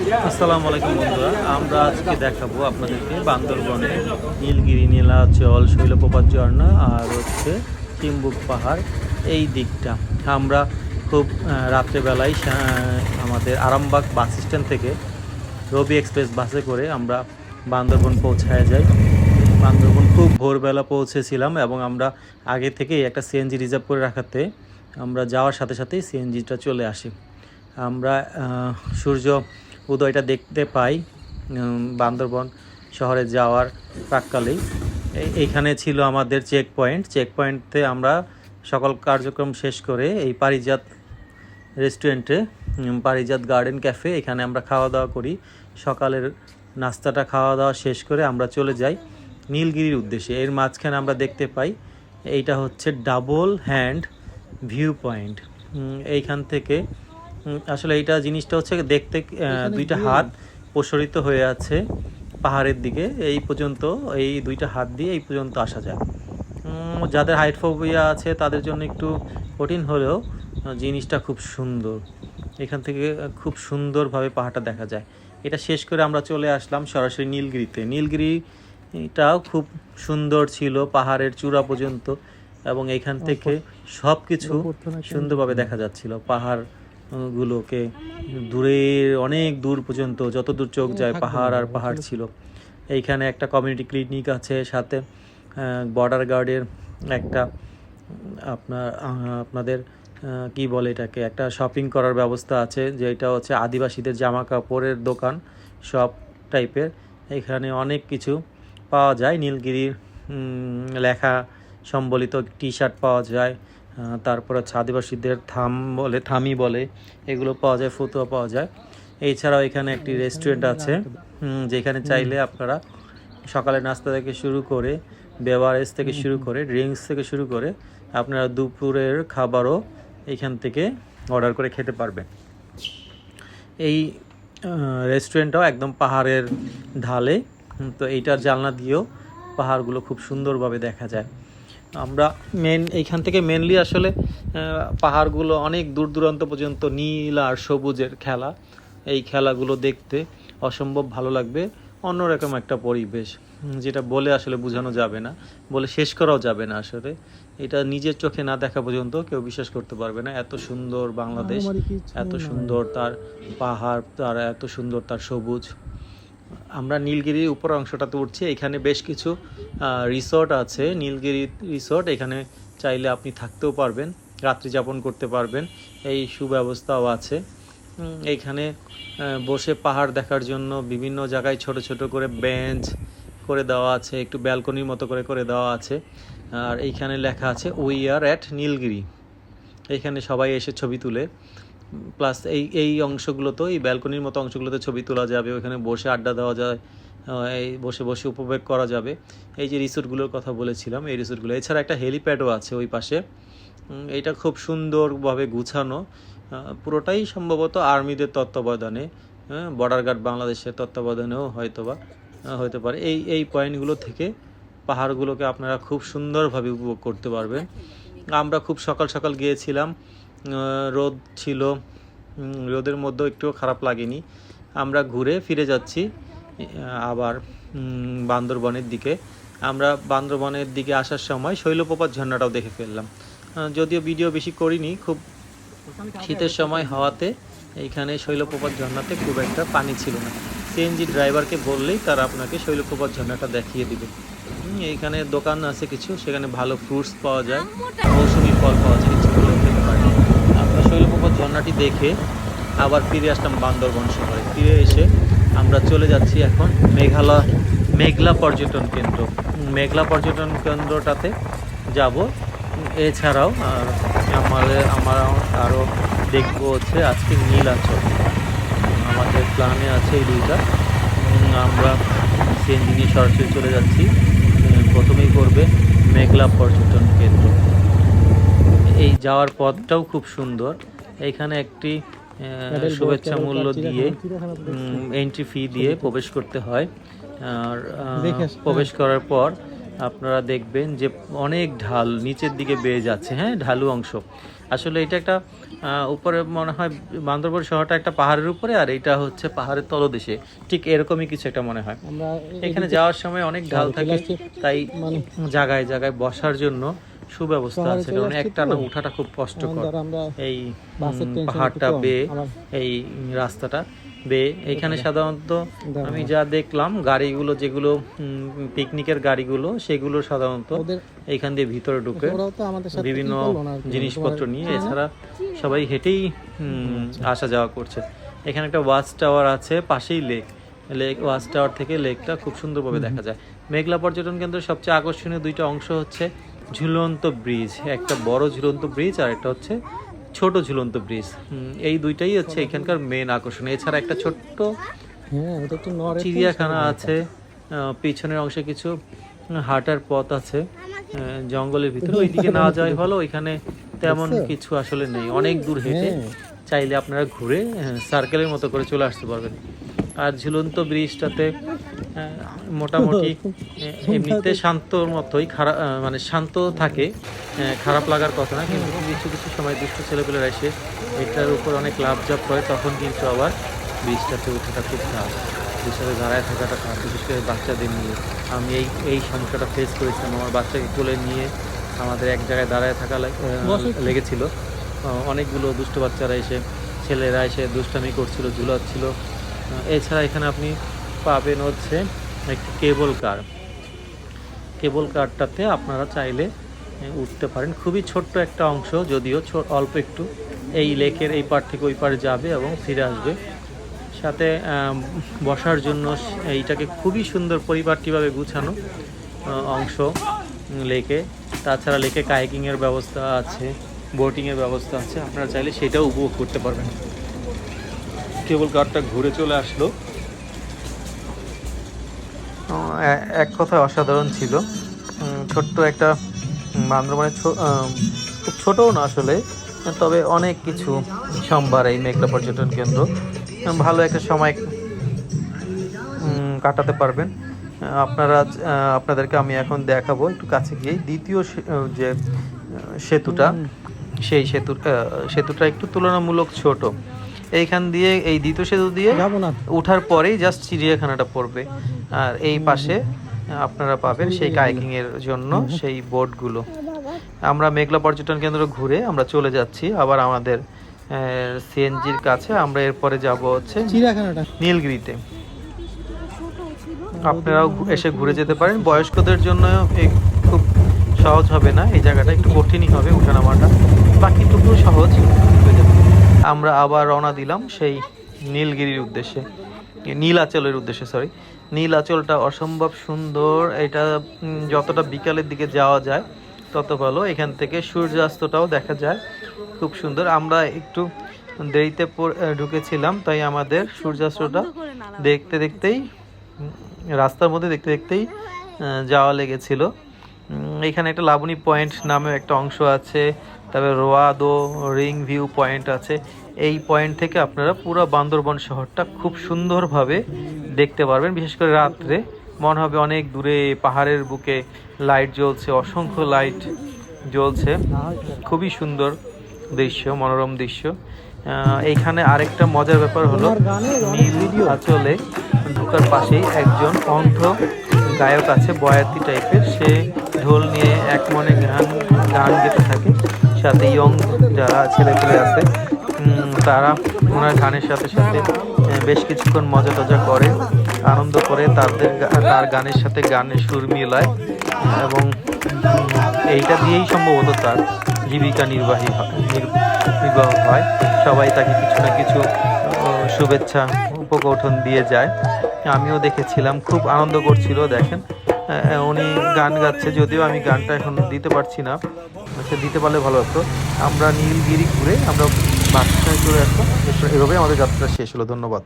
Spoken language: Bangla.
আসসালামু আলাইকুম বন্ধুরা, আমরা আজকে দেখাবো আপনাদেরকে বান্দরবনে নীলগিরি নীলাচল শৈলপ্রপাত ঝর্ণা আর হচ্ছে চিম্বুক পাহাড়, এই দিকটা। আমরা খুব রাত্রেবেলায় আমাদের আরামবাগ বাস স্ট্যান্ড থেকে রবি এক্সপ্রেস বাসে করে আমরা বান্দরবন পৌঁছায় যাই। বান্দরবন খুব ভোরবেলা পৌঁছেছিলাম এবং আমরা আগে থেকেই একটা সিএনজি রিজার্ভ করে রাখাতে আমরা যাওয়ার সাথে সাথেই সিএনজিটা চলে আসি। আমরা সূর্য উদয়টা দেখতে পাই বান্দরবন শহরে যাওয়ার প্রাককালেই। এইখানে ছিল আমাদের চেক পয়েন্ট চেক পয়েন্টে আমরা সকল কার্যক্রম শেষ করে এই পারিজাত রেস্টুরেন্টে পারিজাত গার্ডেন ক্যাফে এখানে আমরা খাওয়া দাওয়া করি। সকালের নাস্তাটা খাওয়া দাওয়া শেষ করে আমরা চলে যাই নীলগিরির উদ্দেশ্যে। এর মাঝখানে আমরা দেখতে পাই, এইটা হচ্ছে ডাবল হ্যান্ড ভিউ পয়েন্ট এইখান থেকে আসলে এইটা জিনিসটা হচ্ছে দেখতে দুইটা হাত প্রসারিত হয়ে আছে পাহাড়ের দিকে। এই পর্যন্ত এই দুইটা হাত দিয়ে এই পর্যন্ত আসা যায়। যাদের হাইট ফোবিয়া আছে তাদের জন্য একটু কঠিন হলেও জিনিসটা খুব সুন্দর। এখান থেকে খুব সুন্দরভাবে পাহাড়টা দেখা যায়। এটা শেষ করে আমরা চলে আসলাম সরাসরি নীলগিরিতে। নীলগিরি এটাও খুব সুন্দর ছিল পাহাড়ের চূড়া পর্যন্ত এবং এখান থেকে সব কিছু সুন্দরভাবে দেখা যাচ্ছিল। পাহাড় গুলোকে দূরের অনেক দূর পর্যন্ত যত দূর চোখ যায় পাহাড় আর পাহাড় ছিল। এইখানে একটা কমিউনিটি ক্লিনিক আছে সাথে বর্ডার গার্ডের একটা আপনার আপনাদের কি বলে এটাকে একটা শপিং করার ব্যবস্থা আছে যেটা হচ্ছে আদিবাসীদের জামা কাপড়ের দোকান সব টাইপের এখানে অনেক কিছু পাওয়া যায় নীলগিরির লেখা সম্বলিত টি শার্ট পাওয়া যায় তারপর হচ্ছে আদিবাসীদের থাম বলে থামি বলে এগুলো পাওয়া যায় ফতুয়া পাওয়া যায়। এছাড়াও এখানে একটি রেস্টুরেন্ট আছে যেখানে চাইলে আপনারা সকালে নাস্তা থেকে শুরু করে বেভারেজ থেকে শুরু করে ড্রিঙ্কস থেকে শুরু করে আপনারা দুপুরের খাবারও এখান থেকে অর্ডার করে খেতে পারবেন। এই রেস্টুরেন্টটাও একদম পাহাড়ের ঢালে তো এইটার জানলা দিয়েও পাহাড়গুলো খুব সুন্দরভাবে দেখা যায়। আমরা মেন এইখান থেকে মেনলি আসলে পাহাড়গুলো অনেক দূর দূরান্ত পর্যন্ত নীল আর সবুজের খেলা। এই খেলাগুলো দেখতে অসম্ভব ভালো লাগবে। অন্যরকম একটা পরিবেশ যেটা বলে আসলে বোঝানো যাবে না বলে শেষ করাও যাবে না আসলে। এটা নিজের চোখে না দেখা পর্যন্ত কেউ বিশ্বাস করতে পারবে না। এত সুন্দর বাংলাদেশ এত সুন্দর তার পাহাড় তার এত সুন্দর তার সবুজ। আমরা নীলগিরির উপর অংশটাতে উঠছি এখানে বেশ কিছু রিসর্ট আছে। নীলগিরি রিসর্ট এখানে চাইলে আপনি থাকতেও পারবেন রাত্রি যাপন করতে পারবেন এই সুব্যবস্থাও আছে। উম, এইখানে বসে পাহাড় দেখার জন্য বিভিন্ন জায়গায় ছোট ছোট করে বেঞ্চ করে দেওয়া আছে একটু ব্যালকনির মতো করে করে দেওয়া আছে। আর এইখানে লেখা আছে উই আর অ্যাট নীলগিরি এইখানে সবাই এসে ছবি তুলে। প্লাস এই এই অংশগুলোতেও, এই ব্যালকনির মতো অংশগুলোতে ছবি তোলা যাবে, ওখানে বসে আড্ডা দেওয়া যায় এই বসে বসে উপভোগ করা যাবে। এই যে রিসোর্টগুলোর কথা বলেছিলাম, এই রিসোর্টগুলো, এছাড়া একটা হেলিপ্যাডও আছে ওই পাশে। এটা খুব সুন্দরভাবে গুছানো পুরোটাই সম্ভবত আর্মিদের তত্ত্বাবধানে বর্ডার গার্ড বাংলাদেশের তত্ত্বাবধানেও হয়তোবা হতে পারে। এই এই পয়েন্টগুলো থেকে পাহাড়গুলোকে আপনারা খুব সুন্দরভাবে উপভোগ করতে পারবেন। আমরা খুব সকাল সকাল গিয়েছিলাম রোদ ছিল। রোদের মধ্যেও একটুও খারাপ লাগেনি। আমরা ঘুরে ফিরে যাচ্ছি আবার বান্দরবনের দিকে। আমরা বান্দরবনের দিকে আসার সময় শৈলপ্রপাত ঝর্ণাটাও দেখে ফেললাম। যদিও ভিডিও বেশি করিনি, খুব শীতের সময় হওয়াতে এইখানে শৈলপ্রপাত ঝর্ণাতে খুব একটা পানি ছিল না। সিএনজি ড্রাইভারকে বললেই তারা আপনাকে শৈলপ্রপাত ঝর্ণাটা দেখিয়ে দিবে। এইখানে দোকান আছে কিছু, সেখানে ভালো ফ্রুটস পাওয়া যায়, মৌসুমি ফল পাওয়া যায় কিছু হলেও খেতে পারেন আমরা শৈলপ্রপাত ঝর্ণাটি দেখে আবার ফিরে আসলাম বান্দরবন শহরে। ফিরে এসে আমরা চলে যাচ্ছি এখন মেঘালয়, মেঘলা পর্যটন কেন্দ্র। মেঘলা পর্যটন কেন্দ্রটাতে যাব। এছাড়াও আর আমাদের, আমার আরও দেখব হচ্ছে আজকে নীলাচল। আমাদের প্ল্যানে আছে এই দুইটা। আমরা সিএনজি নিয়ে সরাসরি চলে যাচ্ছি। প্রথমেই করবে মেঘলা পর্যটন কেন্দ্র। এই যাওয়ার পথটাও খুব সুন্দর। এখানে একটি শুভেচ্ছা মূল্য দিয়ে এন্ট্রি ফি দিয়ে প্রবেশ করতে হয়। আর প্রবেশ করার পর আপনারা দেখবেন যে অনেক ঢাল নিচের দিকে বেয়ে যাচ্ছে হ্যাঁ ঢালু অংশ। আসলে এটা একটা উপরে মনে হয় বান্দরবন শহরটা একটা পাহাড়ের উপরে আর এটা হচ্ছে পাহাড়ের তলদেশে। ঠিক এরকমই কিছু একটা মনে হয়। এখানে যাওয়ার সময় অনেক ঢাল থাকে তাই মানে জায়গায় জায়গায় বসার জন্য সুব্যবস্থা আছে কারণ একটা। না উঠাটা খুব কষ্টকর। এই পাহাড়টা বেয়ে এই রাস্তাটা বেয়ে। এখানে সাধারণত আমি যা দেখলাম গাড়িগুলো যেগুলো পিকনিকের গাড়িগুলো সেগুলো সাধারণত এইখান দিয়ে ভিতরে ঢুকে বিভিন্ন। জিনিসপত্র নিয়ে এছাড়া সবাই হেঁটেই উম, আসা যাওয়া করছে। এখানে একটা ওয়াচ টাওয়ার আছে পাশেই লেক। লেক ওয়াচ টাওয়ার থেকে লেকটা খুব সুন্দরভাবে দেখা যায়। মেঘলা পর্যটন কেন্দ্রের সবচেয়ে আকর্ষণীয় দুইটা অংশ হচ্ছে ঝুলন্ত ব্রিজ একটা বড় ঝুলন্ত ব্রিজ আর একটা হচ্ছে ছোট ঝুলন্ত ব্রিজ। এই দুইটাই হচ্ছে এখানকার মেন আকর্ষণ। এছাড়া একটা ছোট্ট হ্যাঁ চিড়িয়াখানা আছে পিছনের অংশে কিছু হাঁটার পথ আছে জঙ্গলের ভিতরে। ওইদিকে না যাওয়াই ভালো ওইখানে তেমন কিছু আসলে নেই। অনেক দূর হেঁটে হ্যাঁ। চাইলে আপনারা ঘুরে সার্কেলের মতো করে চলে আসতে পারবেন। আর ঝুলন্ত ব্রিজটাতে মোটামুটি এমনিতে শান্তর মতোই খারাপ মানে শান্ত থাকে খারাপ লাগার কথা না কিন্তু কিছু কিছু সময় দুষ্ট ছেলেপেলেরা এসে এটার উপর অনেক লাভ জাপ করে তখন কিন্তু আবার ব্রিজটাতে ওঠাটা খুব খারাপ। ব্রিজটাতে দাঁড়ায় থাকাটা খারাপ বিশেষ করে বাচ্চাদের নিয়ে। আমি এই এই সমস্যাটা ফেস করেছিলাম আমার বাচ্চাকে কোলে নিয়ে আমাদের এক জায়গায় দাঁড়ায় থাকা। লেগেছিল। অনেকগুলো দুষ্ট বাচ্চারা এসে ছেলেরা এসে দুষ্টামি করছিল ঝুলাচ্ছিল। এছাড়া এখানে আপনি পাবেন হচ্ছে একটি কেবল কার। কেবল কারটাতে আপনারা চাইলে উঠতে পারেন। খুবই ছোট্ট একটা অংশ, যদিও অল্প একটু। এই লেকের এই পার থেকে ওই পারে যাবে এবং ফিরে আসবে। সাথে বসার জন্য এইটাকে খুবই সুন্দর পরিপাটিভাবে গুছানো অংশ লেকে। তাছাড়া লেকে কাইকিংয়ের ব্যবস্থা আছে, বোটিংয়ের ব্যবস্থা আছে। আপনারা চাইলে সেটাও উপভোগ করতে পারবেন। কেবল কারটা ঘুরে চলে আসলো। এক কথায় অসাধারণ ছিল। ছোট্ট একটা বান্দরবানের খুব ছোটও না আসলে তবে অনেক কিছু সম্ভার এই মেঘলা পর্যটন কেন্দ্র। ভালো একটা সময় কাটাতে পারবেন। আপনারা আপনাদেরকে আমি এখন দেখাবো একটু কাছে গিয়ে। দ্বিতীয় সে- যে সেতুটা সেই সেতু সেতুটা একটু তুলনামূলক ছোট। এইখান দিয়ে এই দ্বিতীয় সেতু দিয়ে উঠার পরেই জাস্ট চিড়িয়াখানাটা পড়বে। আর এই পাশে আপনারা পাবেন সেই কাইকিং এর জন্য সেই বোটগুলো। আমরা মেঘলা পর্যটন কেন্দ্র ঘুরে আমরা চলে যাচ্ছি। আবার আমাদের সিএনজির কাছে আমরা এরপরে যাব হচ্ছে চিড়িয়াখানাটা। নীলগিরিতে। আপনারাও এসে ঘুরে যেতে পারেন। বয়স্কদের জন্য খুব সহজ হবে না। এই জায়গাটা একটু কঠিনই হবে ওঠানামাটা বাকিটুকু সহজ। আমরা আবার রওনা দিলাম সেই নীলগিরির উদ্দেশ্যে। নীলাচলের উদ্দেশ্যে সরি নীলাচলটা অসম্ভব সুন্দর। এটা যতটা বিকালের দিকে যাওয়া যায়, তত ভালো। এখান থেকে সূর্যাস্তটাও দেখা যায়। খুব সুন্দর। আমরা একটু দেরিতে ঢুকেছিলাম, তাই আমাদের সূর্যাস্তটা দেখতে দেখতেই রাস্তার মধ্যে দেখতে দেখতেই যাওয়া লেগেছিল। এখানে একটা লাবণী পয়েন্ট নামে একটা অংশ আছে। তারপরে রোয়াদো রিং ভিউ পয়েন্ট আছে। এই পয়েন্ট থেকে আপনারা পুরো বান্দরবন শহরটা খুব সুন্দরভাবে দেখতে পারবেন। বিশেষ করে রাত্রে মনে হবে অনেক দূরে পাহাড়ের বুকে লাইট জ্বলছে, অসংখ্য লাইট জ্বলছে। খুবই সুন্দর দৃশ্য, মনোরম দৃশ্য। এইখানে আরেকটা মজার ব্যাপার হলো, নীল। আঁচলে ঢোকার পাশেই একজন অন্ধ গায়ক আছে, বয়াতি টাইপের। সে ঢোল নিয়ে এক মনে গান গান গেতে থাকে। সাথে ইয়ং যারা ছেলেপেলে আছে তারা ওনার গানের সাথে সাথে বেশ কিছুক্ষণ মজা টজা করে, আনন্দ করে তাদের তার গানের সাথে গানের সুর মিলায় এবং এইটা দিয়েই সম্ভবত তার জীবিকা নির্বাহী নির্বাহ হয়। সবাই তাকে কিছু না কিছু শুভেচ্ছা, উপকৌঠন দিয়ে যায়। আমিও দেখেছিলাম, খুব আনন্দ করছিল, দেখেন। উনি গান গাচ্ছে, যদিও আমি গানটা এখন দিতে পারছি না। সে দিতে পারলে ভালো হতো। আমরা নীলগিরি ঘুরে আমরা বাসায় চলে আসব। এভাবে আমাদের যাত্রা শেষ হলো। ধন্যবাদ।